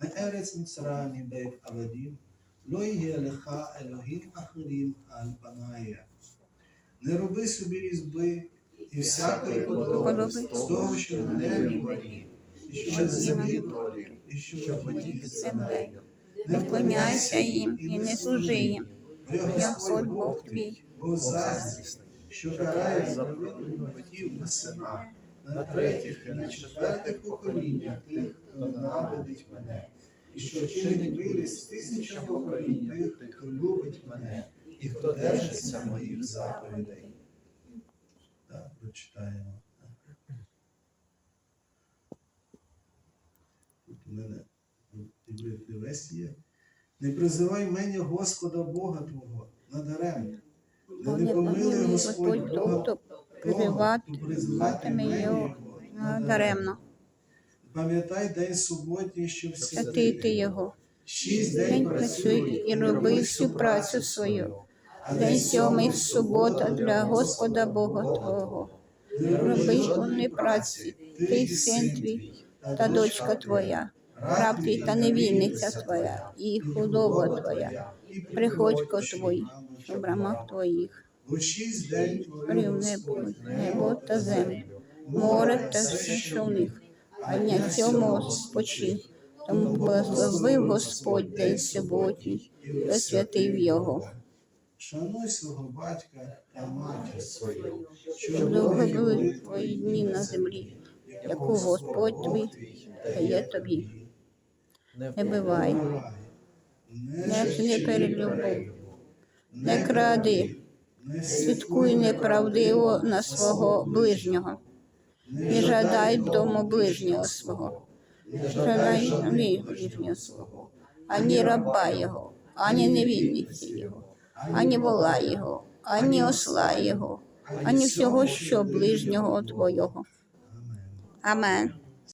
מארץ מצרים בית עבדים, לא יהיה לך אלוהים אחרים על פניי. Не роби собі різьби і всякої подоби з того, що в небі горі, і що в землі долі, і що в воді під землею. Не вклоняйся їм і не служи їм. Бо Я Господь Бог твій. Бо заздрісний, що карає за провину батьків на сина, на третіх і на четвертих поколіннях тих, хто ненавидить мене, і що чинить виріс тисяча поколінь тих, хто любить мене, і хто держиться моїх заповідей. Так, прочитаємо. Тут у мене іврит є. Не призивай мене Господа Бога Твого надаремно. Бо не помилує Господь того, хто призиватиме його даремно. Пам'ятай день суботній, що Святити його. шість День працюй і роби всю працю свою. День сьомий субота для Господа Бога Твого. Роби повні праці, ти син твій та дочка твоя, раб твій та невільниця твоя, і худоба твоя, приходько твій, у брамах твоїх. Творив небо, та землю, море та все, що в них, дня цьому спочив. Тому благословив Господь день суботній, освятив його. Шануй свого батька та матір свою, Щоб довго були твої дні на землі, яку Господь твій дає тобі. Не бивай, не вчини перелюбов, не кради, свідкуй неправдиво на свого ближнього, не жадай дому ближнього свого, жадай мій ближнього свого, ані раба його, ані невільниці його, ані вола його, ані осла його, ані всього, що ближнього твого. Амен.